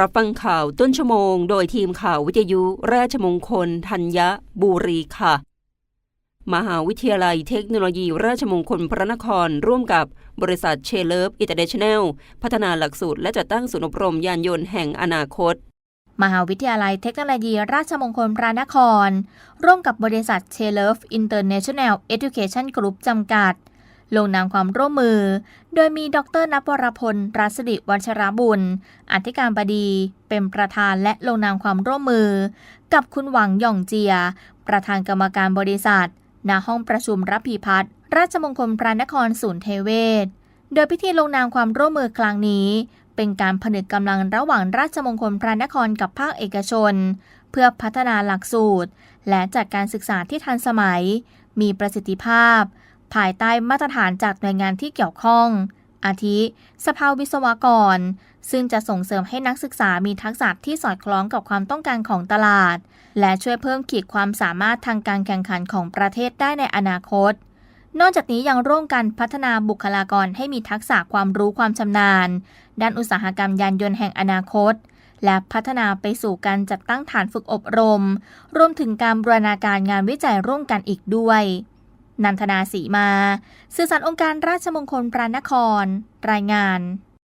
รับฟังข่าวต้นชั่วโมง โดยทีมข่าววิทยุราชมงคลธัญบุรีค่ะ มหาวิทยาลัยเทคโนโลยีราชมงคลพระนคร ร่วมกับบริษัทเชเลฟอินเตอร์เนชั่นแนลพัฒนาหลักสูตรและจัดตั้งศูนย์อบรมยานยนต์แห่งอนาคต มหาวิทยาลัยเทคโนโลยีราชมงคลพระนคร ร่วมกับบริษัทเชเลฟอินเตอร์เนชั่นแนลเอ u c a t i o n Group จำกัด ลงนามความร่วมมือ โดยมีดรนภวรพล รัศดิวัชรบุญ อธิการบดี เป็นประธานและลงนามความร่วมมือ กับคุณหวังหย่องเจีย ประธานกรรมการบริษัท ณ ห้องประชุมรับพีพัฒน์ราชมงคลพระนครศูนย์เทเวศ โดยพิธีลงนามความร่วมมือครั้งนี้ เป็นการผนึกกำลังระหว่างราชมงคลพระนครกับภาคเอกชน เพื่อพัฒนาหลักสูตร และจัดการศึกษาที่ทันสมัย มีประสิทธิภาพ ภายใต้มาตรฐานจากหน่วยงานที่เกี่ยวข้อง อาทิ สภาวิศวกร ซึ่งจะส่งเสริมให้นักศึกษามีทักษะที่สอดคล้องกับความต้องการของตลาด และช่วยเพิ่มขีดความสามารถทางการแข่งขันของประเทศได้ในอนาคต นอกจากนี้ยังร่วมกันพัฒนาบุคลากรให้มีทักษะความรู้ความชำนาญ ด้านอุตสาหกรรมยานยนต์แห่งอนาคตและพัฒนาไปสู่การจัดตั้งฐานฝึกอบรม รวมถึงการบรณาการงานวิจัยร่วมกันอีกด้วย นันทนาสีมา สื่อสารองค์การราชมงคลพระนคร รายงาน